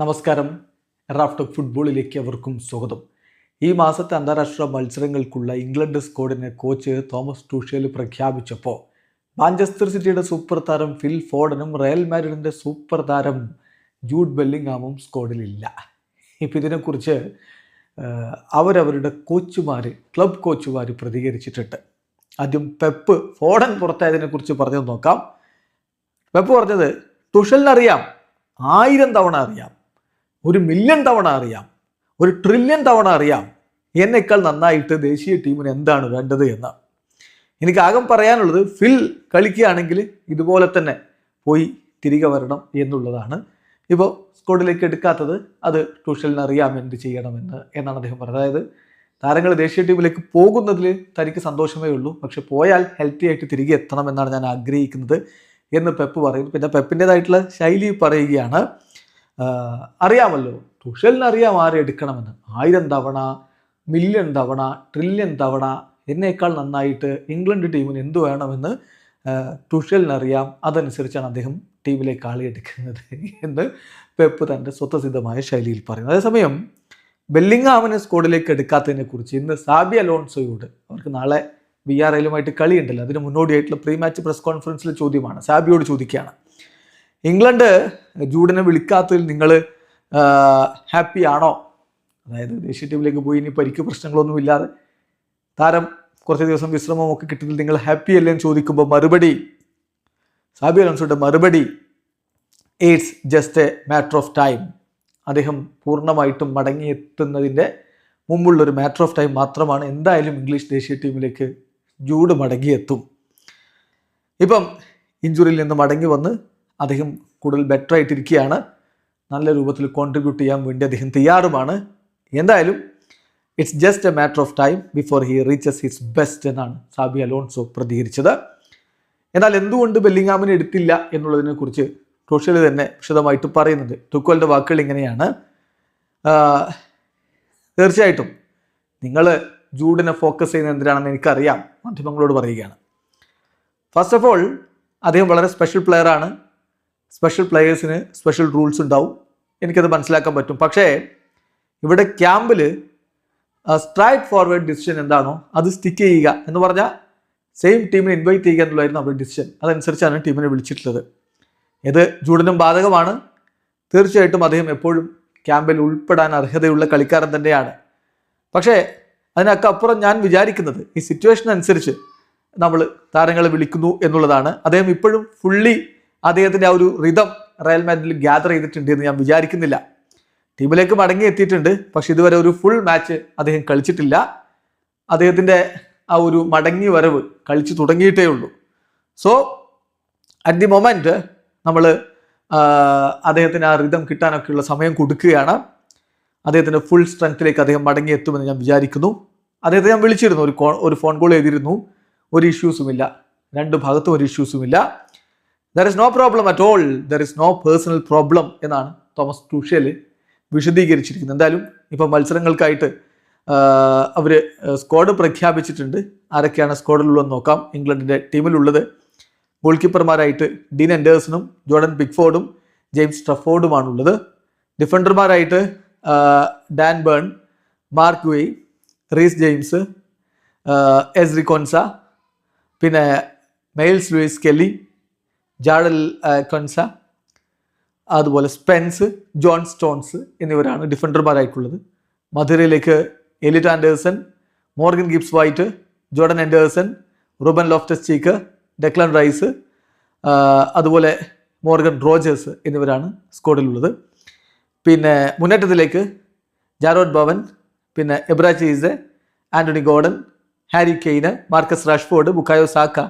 നമസ്കാരം. റാഫ്റ്റോക്ക് ഫുട്ബോളിലേക്ക് അവർക്കും സ്വാഗതം. ഈ മാസത്തെ അന്താരാഷ്ട്ര മത്സരങ്ങൾക്കുള്ള ഇംഗ്ലണ്ട് സ്ക്വാഡിനെ കോച്ച് തോമസ് ടൂഷേൽ പ്രഖ്യാപിച്ചപ്പോൾ മാഞ്ചസ്റ്റർ സിറ്റിയുടെ സൂപ്പർ താരം ഫിൽ ഫോർഡനും റയൽ മാഡ്രിഡിന്റെ സൂപ്പർ താരം ജൂഡ് ബെല്ലിംഗാമും സ്ക്വാഡിലില്ല. ഇപ്പം ഇതിനെക്കുറിച്ച് അവരവരുടെ കോച്ചുമാർ ക്ലബ് കോച്ചുമാർ പ്രതികരിച്ചിട്ടുണ്ട്. ആദ്യം പെപ്പ് ഫോഡൻ പുറത്തായതിനെക്കുറിച്ച് പറഞ്ഞു നോക്കാം. പെപ്പ് പറഞ്ഞത് ടുഷലിനറിയാം ആയിരം തവണ അറിയാം. ഒരു മില്യൺ തവണ അറിയാം. ഒരു ട്രില്യൺ തവണ അറിയാം. എന്നേക്കാൾ നന്നായിട്ട് ദേശീയ ടീമിന് എന്താണ് വേണ്ടത് എന്ന്. എനിക്ക് ആകം പറയാനുള്ളത് ഫിൽ കളിക്കുകയാണെങ്കിൽ ഇതുപോലെ തന്നെ പോയി തിരികെ വരണം എന്നുള്ളതാണ്. ഇപ്പോൾ സ്കോഡിലേക്ക് എടുക്കാത്തത് അത് ട്യൂഷലിന് അറിയാം എന്ത് ചെയ്യണമെന്ന് എന്നാണ് അദ്ദേഹം പറഞ്ഞത്. അതായത് താരങ്ങൾ ദേശീയ ടീമിലേക്ക് പോകുന്നതിൽ തനിക്ക് സന്തോഷമേ ഉള്ളൂ. പക്ഷെ പോയാൽ ഹെൽത്തി ആയിട്ട് തിരികെ എത്തണം എന്നാണ് ഞാൻ ആഗ്രഹിക്കുന്നത് എന്ന് പെപ്പ് പറയും പിന്നെ പെപ്പിന്റേതായിട്ടുള്ള ശൈലി പറയുകയാണ്. അറിയാമല്ലോ. തുഷലിന് അറിയാം ആരെ എടുക്കണമെന്ന്. ആയിരം തവണ മില്യൺ തവണ ട്രില്യൺ തവണ എന്നേക്കാൾ നന്നായിട്ട് ഇംഗ്ലണ്ട് ടീമിന് എന്ത് വേണമെന്ന് തുഷലിനറിയാം. അതനുസരിച്ചാണ് അദ്ദേഹം ടീമിലേക്ക് ആളിയെടുക്കുന്നത് എന്ന് പെപ്പ് തന്റെ സ്വതസിദ്ധമായ ശൈലിയിൽ പറയുന്നു. അതേസമയം ബെല്ലിംഗാമിനെ സ്കോഡിലേക്ക് എടുക്കാത്തതിനെ കുറിച്ച് ഇന്ന് സാബി അലോൺസോയോട് അവർക്ക് നാളെ വി ആർ എല്ലുമായിട്ട് കളിയുണ്ടല്ലോ. അതിന് മുന്നോടിയായിട്ടുള്ള പ്രീ മാച്ച് പ്രസ് കോൺഫറൻസിലെ ചോദ്യമാണ്. സാബിയോട് ചോദിക്കുകയാണ്. ഇംഗ്ലണ്ട് ജൂഡിനെ വിളിക്കാത്തതിൽ നിങ്ങൾ ഹാപ്പി ആണോ? അതായത് ദേശീയ ടീമിലേക്ക് പോയി ഇനി പരിക്ക് പ്രശ്നങ്ങളൊന്നും ഇല്ലാതെ താരം കുറച്ച് ദിവസം വിശ്രമമൊക്കെ കിട്ടുന്നതിൽ നിങ്ങൾ ഹാപ്പി അല്ലേ എന്ന് ചോദിക്കുമ്പോൾ മറുപടി സാബി അലോൺസോയുടെ മറുപടി it's just a matter of time അദ്ദേഹം പൂർണമായിട്ടും മടങ്ങിയെത്തുന്നതിന്റെ മുമ്പുള്ളൊരു മാറ്റർ ഓഫ് ടൈം മാത്രമാണ് എന്തായാലും ഇംഗ്ലീഷ് ദേശീയ ടീമിലേക്ക് ജൂഡ് മടങ്ങിയെത്തും. ഇപ്പം ഇഞ്ചുറിയിൽ നിന്ന് മടങ്ങി വന്ന് അദ്ദേഹം കൂടുതൽ ബെറ്റർ ആയിട്ടിരിക്കുകയാണ്. നല്ല രൂപത്തിൽ കോൺട്രിബ്യൂട്ട് ചെയ്യാൻ വേണ്ടി അദ്ദേഹം തയ്യാറുമാണ്. എന്തായാലും it's just a matter of time before he reaches his best എന്നാണ് സാബി അലോൺസോ പ്രതികരിച്ചത്. എന്നാൽ എന്തുകൊണ്ട് ബെല്ലിങ്ങാമിനെ എടുത്തില്ല എന്നുള്ളതിനെക്കുറിച്ച് ടോഷ്യൽ തന്നെ വിശദമായിട്ട് പറയുന്നുണ്ട്. ടുക്കോലിന്റെ വാക്കുകൾ ഇങ്ങനെയാണ്. തീർച്ചയായിട്ടും നിങ്ങൾ ജൂഡിനെ ഫോക്കസ് ചെയ്യുന്ന എന്തിനാണെന്ന് എനിക്കറിയാം. മാധ്യമങ്ങളോട് പറയുകയാണ്. ഫസ്റ്റ് ഓഫ് ഓൾ അദ്ദേഹം വളരെ സ്പെഷ്യൽ പ്ലെയർ ആണ്. സ്പെഷ്യൽ പ്ലെയേഴ്സിന് സ്പെഷ്യൽ റൂൾസ് ഉണ്ടാവും. എനിക്കത് മനസ്സിലാക്കാൻ പറ്റും. പക്ഷേ ഇവിടെ ക്യാമ്പിൽ സ്ട്രൈറ്റ് ഫോർവേഡ് ഡിസിഷൻ എന്താണോ അത് സ്റ്റിക്ക് ചെയ്യുക എന്ന് പറഞ്ഞാൽ സെയിം ടീമിനെ ഇൻവൈറ്റ് ചെയ്യുക എന്നുള്ളതായിരുന്നു അവരുടെ ഡിസിഷൻ അതനുസരിച്ചാണ് ടീമിനെ വിളിച്ചിട്ടുള്ളത്. ഇത് ജൂഡനും ബാധകമാണ്. തീർച്ചയായിട്ടും അദ്ദേഹം എപ്പോഴും ക്യാമ്പിൽ ഉൾപ്പെടാൻ അർഹതയുള്ള കളിക്കാരൻ തന്നെയാണ്. പക്ഷേ അതിനൊക്കെ അപ്പുറം ഞാൻ വിചാരിക്കുന്നത് ഈ സിറ്റുവേഷൻ അനുസരിച്ച് നമ്മൾ താരങ്ങളെ വിളിക്കുന്നു എന്നുള്ളതാണ്. അദ്ദേഹം ഇപ്പോഴും ഫുള്ളി അദ്ദേഹത്തിന്റെ ആ ഒരു റിതം റയൽ മാഡ്രിഡിൽ ഗ്യാദർ ചെയ്തിട്ടുണ്ട് എന്ന് ഞാൻ വിചാരിക്കുന്നില്ല. ടീമിലേക്ക് മടങ്ങി എത്തിയിട്ടുണ്ട്. പക്ഷെ ഇതുവരെ ഒരു ഫുൾ മാച്ച് അദ്ദേഹം കളിച്ചിട്ടില്ല. അദ്ദേഹത്തിന്റെ ആ ഒരു മടങ്ങി വരവ് കളിച്ചു തുടങ്ങിയിട്ടേ ഉള്ളൂ. സോ അറ്റ് ദി മൊമെന്റ് നമ്മൾ അദ്ദേഹത്തിന് ആ റിതം കിട്ടാനൊക്കെയുള്ള സമയം കൊടുക്കുകയാണ്. അദ്ദേഹത്തിന്റെ ഫുൾ സ്ട്രെങ്ത്തിലേക്ക് അദ്ദേഹം മടങ്ങി എത്തുമെന്ന് ഞാൻ വിചാരിക്കുന്നു. അദ്ദേഹത്തെ ഞാൻ വിളിച്ചിരുന്നു. ഒരു ഒരു ഫോൺ കോൾ ചെയ്തിരുന്നു. ഒരു ഇഷ്യൂസുമില്ല രണ്ട് ഭാഗത്തും ഒരു ഇഷ്യൂസുമില്ല there is no problem at all there is no personal problem എന്നാണ് തോമസ് ടൂഷ്യൽ വിശദീകരിച്ചിരിക്കുന്നത്. എന്തായാലും ഇപ്പം മത്സരങ്ങൾക്കായിട്ട് അവർ സ്ക്വാഡ് പ്രഖ്യാപിച്ചിട്ടുണ്ട്. ആരൊക്കെയാണ് സ്ക്വാഡിലുള്ളതെന്ന് നോക്കാം. ഇംഗ്ലണ്ടിന്റെ ടീമിലുള്ളത് ഗോൾ കീപ്പർമാരായിട്ട് ഡീൻ എൻഡേഴ്സണും ജോർഡൻ പിക്ഫോർഡും ജെയിംസ് ട്രഫോർഡുമാണുള്ളത്. ഡിഫൻഡർമാരായിട്ട് Dan Burn Marc Guehi Reece James Ezri Konsa പിന്നെ Myles Lewis Skelly Jarell Quansah അതുപോലെ സ്പെൻസ് ജോൺ സ്റ്റോൺസ് എന്നിവരാണ് ഡിഫൻഡർമാരായിട്ടുള്ളത് മധുരയിലേക്ക് Elliot Anderson Morgan Gibbs White Jordan Henderson Ruben Loftus Cheek Declan Rice അതുപോലെ Morgan Rogers എന്നിവരാണ് സ്കോഡിലുള്ളത് പിന്നെ മുന്നേറ്റത്തിലേക്ക് ജാരോഡ് ഭവൻ പിന്നെ Eberechi Eze Anthony Gordon Harry Kane Marcus Rashford Bukayo Saka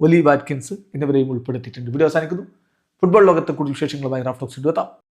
Ollie Watkins എന്നിവരെയും ഉൾപ്പെടുത്തിയിട്ടുണ്ട്. വീഡിയോ അവസാനിക്കുന്നു. ഫുട്ബോൾ ലോകത്തെ കൂടുതൽ വിശേഷങ്ങളുമായി റാഫ്റ്റോക്സ് എത്താം.